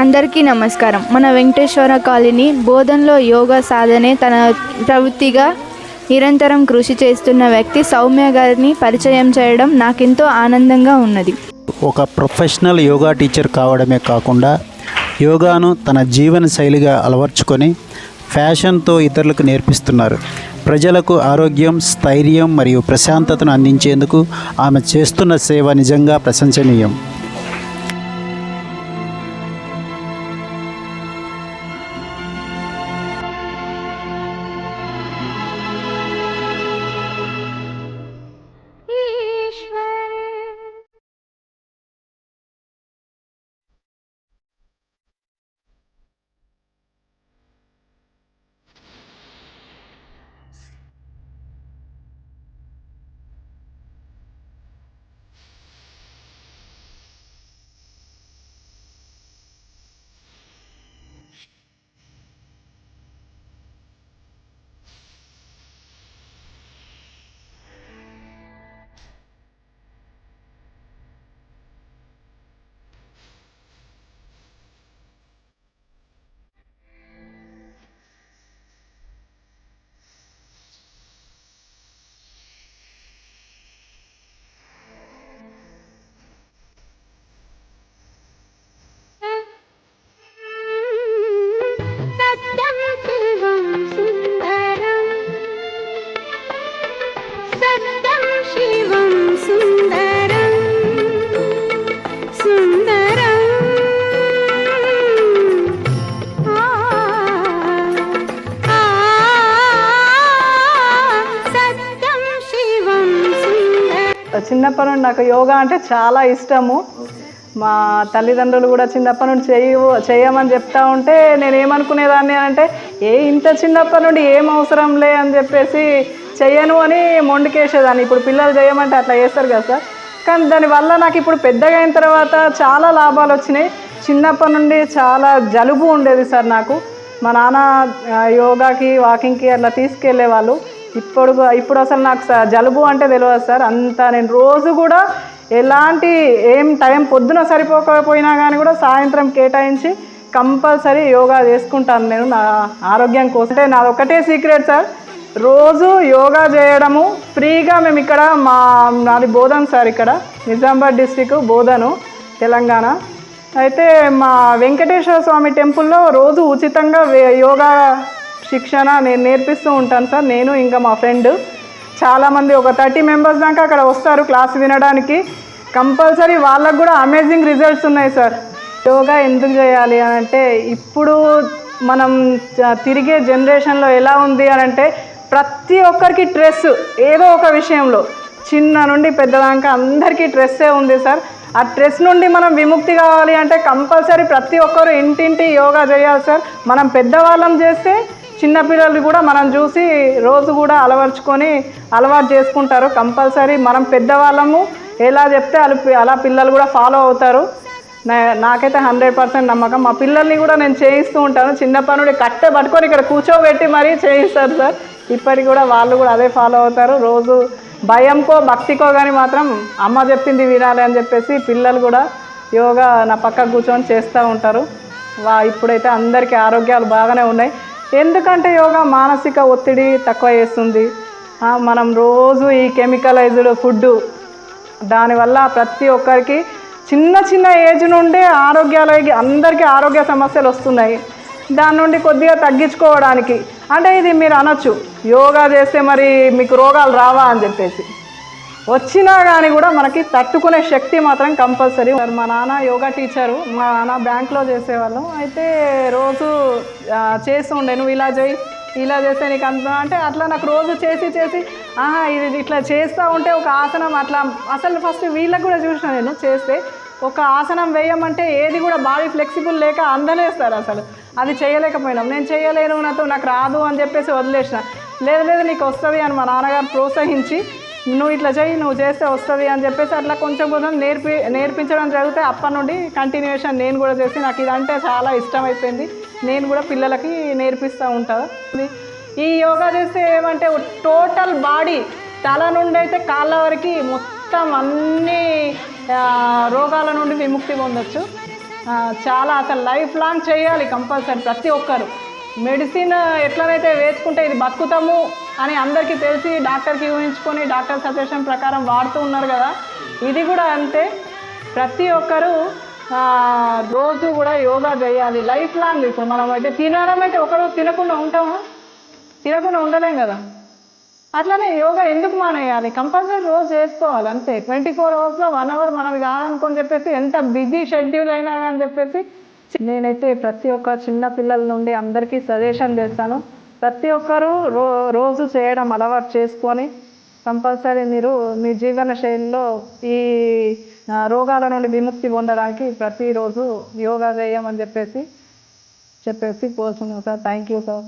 అందరికీ నమస్కారం. మన వెంకటేశ్వర కాలనీ బోధనలో యోగా సాధనే తన ప్రవృత్తిగా నిరంతరం కృషి చేస్తున్న వ్యక్తి సౌమ్య గారిని పరిచయం చేయడం నాకెంతో ఆనందంగా ఉన్నది. ఒక ప్రొఫెషనల్ యోగా టీచర్ కావడమే కాకుండా యోగాను తన జీవన శైలిగా అలవర్చుకొని ఫ్యాషన్తో ఇతరులకు నేర్పిస్తున్నారు. ప్రజలకు ఆరోగ్యం స్థైర్యం మరియు ప్రశాంతతను అందించేందుకు ఆమె చేస్తున్న సేవ నిజంగా ప్రశంసనీయం. చిన్నప్పటి నుండి నాకు యోగా అంటే చాలా ఇష్టము. మా తల్లిదండ్రులు కూడా చిన్నప్పటి నుండి చేయ చేయమని చెప్తా ఉంటే నేను ఏమనుకునేదాన్ని అంటే ఏ ఇంత చిన్నప్పటి నుండి ఏం అవసరం లే అని చెప్పేసి చేయను అని మొండికేసేదాన్ని. ఇప్పుడు పిల్లలు చేయమంటే అట్లా చేస్తారు కదా సార్. కానీ దానివల్ల నాకు ఇప్పుడు పెద్దగా అయిన తర్వాత చాలా లాభాలు వచ్చినాయి. చిన్నప్పటి నుండి చాలా జలుబు ఉండేది సార్ నాకు. మా నాన్న యోగాకి వాకింగ్కి అట్లా తీసుకెళ్ళే వాళ్ళు ఇప్పుడు ఇప్పుడు అసలు నాకు సార్ జలుబు అంటే తెలియదు సార్. అంత నేను రోజు కూడా ఎలాంటి ఏం టైం పొద్దున సరిపోకపోయినా కానీ కూడా సాయంత్రం కేటాయించి కంపల్సరీ యోగా చేసుకుంటాను నేను నా ఆరోగ్యం కోసం. అంటే నాది ఒకటే సీక్రెట్ సార్. రోజు యోగా చేయడము ఫ్రీగా మేము ఇక్కడ మా నాది బోధన్ సార్ ఇక్కడ. నిజామాబాద్ డిస్టిక్ బోధను తెలంగాణ. అయితే మా వెంకటేశ్వర స్వామి టెంపుల్లో రోజు ఉచితంగా యోగా శిక్షణ నేను నేర్పిస్తూ ఉంటాను సార్. నేను ఇంకా మా ఫ్రెండ్ చాలామంది ఒక థర్టీ మెంబర్స్ దాకా అక్కడ వస్తారు క్లాస్ వినడానికి. కంపల్సరీ వాళ్ళకు కూడా అమేజింగ్ రిజల్ట్స్ ఉన్నాయి సార్. యోగా ఎందుకు చేయాలి అని అంటే ఇప్పుడు మనం తిరిగే జనరేషన్లో ఎలా ఉంది అని అంటే ప్రతి ఒక్కరికి ట్రెస్ ఏదో ఒక విషయంలో చిన్న నుండి పెద్దదాకా అందరికీ ట్రెస్సే ఉంది సార్. ఆ స్ట్రెస్ నుండి మనం విముక్తి కావాలి అంటే కంపల్సరీ ప్రతి ఒక్కరు ఇంటింటి యోగా చేయాలి సార్. మనం పెద్దవాళ్ళం చేస్తే చిన్నపిల్లలు కూడా మనం చూసి రోజు కూడా అలవర్చుకొని అలవాటు చేసుకుంటారు కంపల్సరీ. మనం పెద్దవాళ్ళము ఎలా చెప్తే అలా అలా పిల్లలు కూడా ఫాలో అవుతారు. నా- నాకైతే హండ్రెడ్ పర్సెంట్ నమ్మకం. మా పిల్లల్ని కూడా నేను చేయిస్తూ ఉంటాను. చిన్నప్పటి నుండి కట్టె పట్టుకొని ఇక్కడ కూర్చోబెట్టి మరీ చేయిస్తారు సార్. ఇప్పటికి కూడా వాళ్ళు కూడా అదే ఫాలో అవుతారు. రోజు భయంకో భక్తికో కానీ మాత్రం అమ్మ చెప్పింది వినాలి అని చెప్పేసి పిల్లలు కూడా యోగా నా పక్క కూర్చొని చేస్తూ ఉంటారు. వా ఇప్పుడైతే అందరికీ ఆరోగ్యాలు బాగానే ఉన్నాయి. ఎందుకంటే యోగా మానసిక ఒత్తిడి తక్కువ చేస్తుంది. మనం రోజు ఈ కెమికలైజ్డ్ ఫుడ్ దానివల్ల ప్రతి ఒక్కరికి చిన్న చిన్న ఏజ్ నుండే ఆరోగ్యాలకి అందరికీ ఆరోగ్య సమస్యలు వస్తున్నాయి. దాని నుండి కొద్దిగా తగ్గించుకోవడానికి. అంటే ఇది మీరు అనొచ్చు యోగా చేస్తే మరి మీకు రోగాలు రావా అని చెప్పేసి. వచ్చినా కానీ కూడా మనకి తట్టుకునే శక్తి మాత్రం కంపల్సరీ. మరి మా నాన్న యోగా టీచరు మా నాన్న బ్యాంక్లో చేసేవాళ్ళం. అయితే రోజు చేస్తుండే చేస్తూ ఉండే నువ్వు ఇలా చేయి ఇలా చేస్తే నీకు అంత అంటే అట్లా నాకు రోజు చేసి చేసి ఆహా ఇది ఇట్లా చేస్తూ ఉంటే ఒక ఆసనం అట్లా అసలు ఫస్ట్ వీళ్ళకి కూడా చూసిన నేను చేస్తే ఒక ఆసనం వేయమంటే ఏది కూడా బాడీ ఫ్లెక్సిబుల్ లేక అందలేస్తారు అసలు. అది చేయలేకపోయినాం. నేను చేయలేను నాతో నాకు రాదు అని చెప్పేసి వదిలేసిన. లేదు లేదు నీకు వస్తుంది అని మా నాన్నగారు ప్రోత్సహించి నువ్వు ఇట్లా చేయి నువ్వు చేస్తే వస్తుంది అని చెప్పేసి అట్లా కొంచెం కొంచెం నేర్పి నేర్పించడం జరిగితే అప్పటి నుండి కంటిన్యూషన్ నేను కూడా చేసి నాకు ఇదంటే చాలా ఇష్టం అయిపోయింది నేను కూడా పిల్లలకి నేర్పిస్తూ ఉంటాను ఈ యోగా చేస్తే ఏమంటే టోటల్ బాడీ తల నుండి అయితే కాళ్ళ వరకు మొత్తం అన్ని రోగాల నుండి విముక్తి పొందొచ్చు. చాలా అసలు లైఫ్ లాంగ్ చేయాలి కంపల్సరీ ప్రతి ఒక్కరు. మెడిసిన్ ఎట్లనైతే వేసుకుంటే ఇది బతుకుతాము అని అందరికీ తెలిసి డాక్టర్కి ఊహించుకొని డాక్టర్ సజెషన్ ప్రకారం వాడుతూ ఉన్నారు కదా. ఇది కూడా అంతే. ప్రతి ఒక్కరు రోజు కూడా యోగా చేయాలి. లైఫ్ లాంగ్ ఇప్పుడు మనం అయితే తినడం అయితే ఒకరోజు తినకుండా ఉంటామా? తినకుండా ఉండలేం కదా. అట్లనే యోగా ఎందుకు మానేయాలి? కంపల్సరీ రోజు చేసుకోవాలి అంతే. ట్వంటీ ఫోర్ అవర్స్లో వన్ అవర్ మనది కాదనుకొని చెప్పేసి ఎంత బిజీ షెడ్యూల్ అయినా అని చెప్పేసి నేనైతే ప్రతి ఒక్క చిన్న పిల్లల నుండి అందరికీ సజెషన్ చేస్తాను. ప్రతి ఒక్కరూ రో రోజు చేయడం అలవాటు చేసుకొని కంపల్సరీ మీరు మీ జీవన శైలిలో ఈ రోగాల నుండి విముక్తి పొందడానికి ప్రతిరోజు యోగా చేయమని చెప్పేసి చెప్పేసి కోరుతున్నాం సార్. Thank you sir